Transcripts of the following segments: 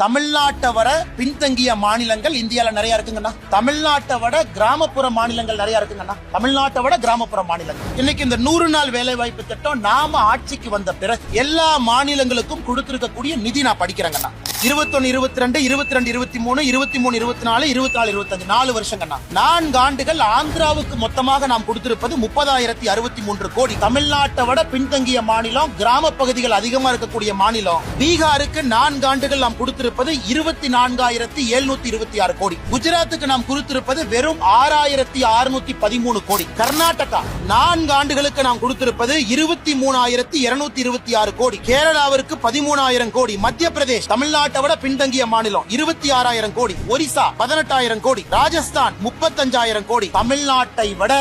தமிழ்நாட்டை வர பின்தங்கிய மாநிலங்கள் இந்தியால நிறைய இருக்குங்கண்ணா. தமிழ்நாட்டை விட கிராமப்புற மாநிலங்கள் நிறைய இருக்குங்கண்ணா. தமிழ்நாட்டை விட கிராமப்புற மாநிலங்கள். இன்னைக்கு இந்த நூறு நாள் வேலை வாய்ப்பு திட்டம் நாம ஆட்சிக்கு வந்த பிறகு எல்லா மாநிலங்களுக்கும் கொடுத்திருக்கக்கூடிய நிதி நான் படிக்கிறேங்கண்ணா. இருபத்தொன்னு இருபத்தி ரெண்டு இருபத்தி ரெண்டு இருபத்தி மூணு இருபத்தி மூணு இருபத்தி நாலு இருபத்தி நாலு இருபத்தஞ்சு நாலு வருஷங்கண்ணா நான்கு ஆண்டுகள் ஆந்திராவுக்கு மொத்தமாக நாம் கொடுத்திருப்பது முப்பதாயிரத்தி அறுபத்தி மூன்று கோடி. தமிழ்நாட்டை விட பின்தங்கிய மாநிலம் கிராம பகுதிகள் அதிகமா இருக்கக்கூடிய மாநிலம். பீகாருக்கு நான்கு ஆண்டுகள் நாம் கொடுத்திருப்பது இருபத்தி நான்காயிரத்தி எழுநூத்தி இருபத்தி ஆறு கோடி. குஜராத்துக்கு நாம் கொடுத்திருப்பது வெறும் ஆறாயிரத்தி அறுநூத்தி பதிமூணு கோடி. கர்நாடகா நான்கு ஆண்டுகளுக்கு நாம் கொடுத்திருப்பது இருபத்தி மூணாயிரத்தி இருநூத்தி இருபத்தி ஆறு கோடி. கேரளாவிற்கு பதிமூணாயிரம் கோடி. மத்திய பிரதேஷ் தமிழ்நாட்டை விட பின்தங்கிய மாநிலம் இருபத்தி ஆறாயிரம் கோடி ஒரிசா பதினெட்டாயிரம் கோடி ராஜஸ்தான் முப்பத்தஞ்சாயிரம் கோடி. தமிழ்நாட்டை விட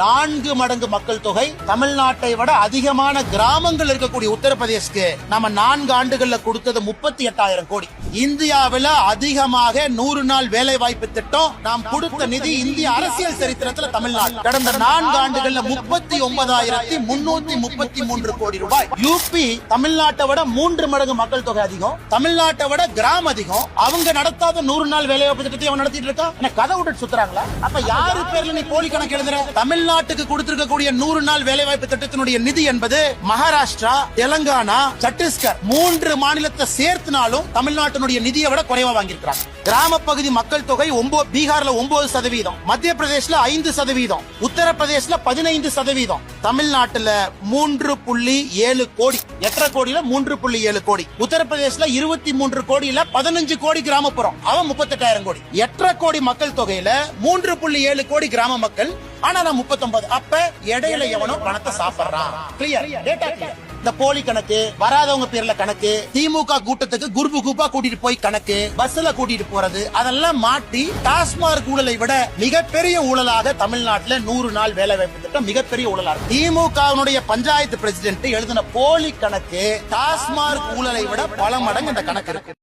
நான்கு மடங்கு மக்கள் தொகை தமிழ்நாட்டை விட அதிகமான கிராமங்கள் இருக்கக்கூடிய உத்தரப்பிரதேஷ்க்கு நம்ம நான்கு ஆண்டுகள்ல கொடுத்தது முப்பத்தி எட்டாயிரம் கோடி. இந்தியாவில அதிகமாக நூறு நாள் வேலை வாய்ப்பு திட்டம் நாம் கொடுத்த நிதி இந்திய அரசியல் சரித்திரத்துல தமிழ்நாடு. கடந்த நான்கு ஆண்டுகள்ல முப்பத்தி ஒன்பதாயிரத்தி முன்னூத்தி முப்பத்தி மூன்று கோடி ரூபாய். யூபி தமிழ்நாட்டை விட மூன்று மடங்கு மக்கள் தொகை அதிகம். தமிழ்நாட்டை விட கிராமம் அதிகம். அவங்க நடத்தாத நூறு நாள் வேலை வாய்ப்பு திட்டத்தை அவன் நடத்திட்டு இருக்கா? என்ன கதை விட்டு சுத்துறாங்களா? அப்ப யாரு பேர்ல நீ போலி கணக்கு எழுதுற? தமிழ்நாட்டுக்கு கொடுத்திருக்கக்கூடிய நூறு நாள் வேலை வாய்ப்பு திட்டத்தினுடைய நிதி என்பது மகாராஷ்டிரா தெலங்கானா சத்தீஸ்கர் மூன்று மாநிலத்தை சேர்த்துனாலும் தமிழ்நாட்டினுடைய நிதியை விட குறைவா வாங்கியிருக்கிறாங்க. கிராம பகுதி மக்கள் தொகை ஒன்பது பீகார்ல ஒன்பது சதவீதம் மத்திய பிரதேஷ்ல ஐந்து சதவீதம் உத்தரப்பிரதேஷ்ல பதினைந்து சதவீதம் தமிழ்நாட்டுல மூன்று புள்ளி ஏழு கோடி எட்டரை கோடியில? மூன்று புள்ளி ஏழு கோடி உத்தரப்பிரதேஷ்ல இருபத்தி மூன்று கோடியில பதினஞ்சு கோடி கிராமப்புறம். அவன் முப்பத்தெட்டாயிரம் கோடி. எட்டரை கோடி மக்கள் தொகையில மூன்று புள்ளி ஏழு கோடி கிராம மக்கள் ஆனா நான் முப்பத்தொன்பது. அப்ப இடையில எவனோ பணத்தை சாப்பிடுறான். கிளியர் டேட்டா கிளியர் இந்த போலி கணக்கு வராதவங்க பேர்ல கணக்கு திமுக கூட்டத்துக்கு குரூப் குரூப்பா கூட்டிட்டு போய் கணக்கு பஸ்ல கூட்டிட்டு போறது அதெல்லாம் மாட்டி டாஸ்மார்க் ஊழலை விட மிகப்பெரிய ஊழலாக தமிழ்நாட்டில் நூறு நாள் வேலை வாய்ப்பு திட்டம் மிகப்பெரிய ஊழலா திமுகவினுடைய பஞ்சாயத்து பிரசிடென்ட் எழுதின போலி கணக்கு டாஸ்மார்க் ஊழலை விட பல மடங்கு அந்த கணக்கு இருக்கு.